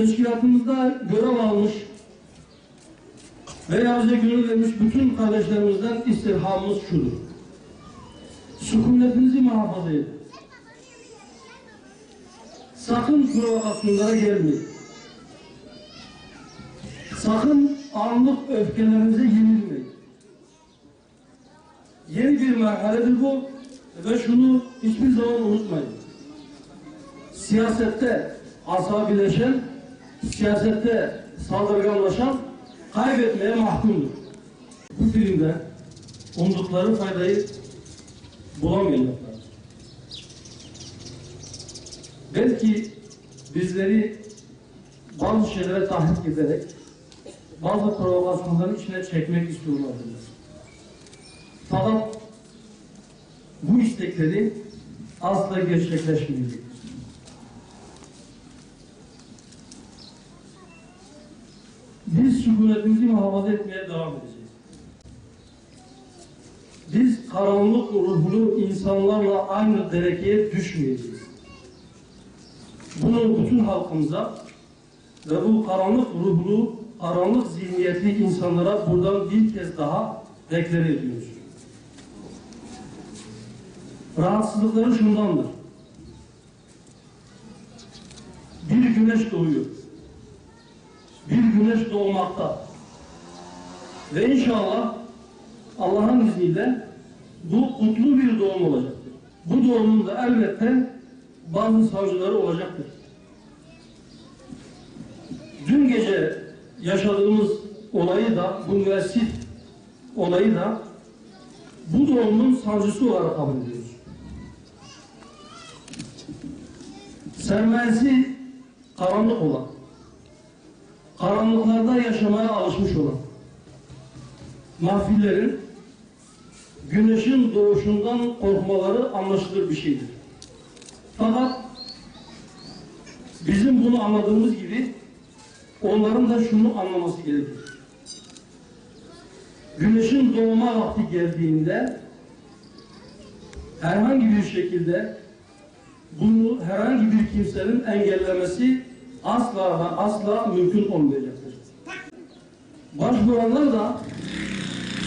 teşkilatımızda görev almış veya bize gönül vermiş bütün kardeşlerimizden istirhamımız şudur. Sükunetinizi muhafaza edin. Sakın provokasyonlara gelmeyin. Sakın anlık öfkelerinize yenilmeyin. Yeni bir merhaledir bu ve şunu hiçbir zaman unutmayın. Siyasette asabileşen, siyasette saldırganlaşan kaybetmeye mahkumdur. Bu filmde umdukları faydayı bulamayacaklar. Belki bizleri bazı şeylere tahrik ederek bazı provokasyonların içine çekmek istiyorlardır. Fakat bu istekleri asla gerçekleşmeyecek. Biz sükunetimizi muhafaza etmeye devam edeceğiz. Biz karanlık ruhlu insanlarla aynı derekeye düşmeyeceğiz. Bunu bütün halkımıza ve bu karanlık ruhlu, karanlık zihniyetli insanlara buradan bir kez daha deklare ediyoruz. Rahatsızlıkları şundandır. Bir güneş doğuyor. Güneş doğmakta. Ve inşallah Allah'ın izniyle bu kutlu bir doğum olacaktır. Bu doğumun da elbette bazı savcıları olacaktır. Dün gece yaşadığımız olayı da, bu müessit olayı da bu doğumun sancısı olarak kabul ediyoruz. sermayesi karanlık olan, karanlıklarda yaşamaya alışmış olan, mahfillerin güneşin doğuşundan korkmaları anlaşılır bir şeydir. Fakat bizim bunu anladığımız gibi onların da şunu anlaması gerekir. Güneşin doğma vakti geldiğinde herhangi bir şekilde bunu herhangi bir kimsenin engellemesi asla ve asla mümkün olmayacaktır. Başvuranlar da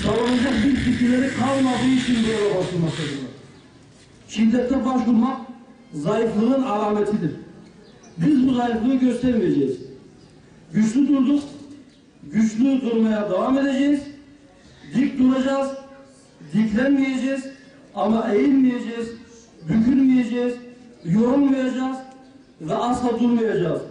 savunacak bir fikirleri kalmadığı için böyle başvurmaktadırlar. Şiddete başvurmak zayıflığın alametidir. Biz bu zayıflığı göstermeyeceğiz. Güçlü durduk, güçlü durmaya devam edeceğiz. Dik duracağız, diklenmeyeceğiz ama eğilmeyeceğiz, bükülmeyeceğiz, yorulmayacağız ve asla durmayacağız.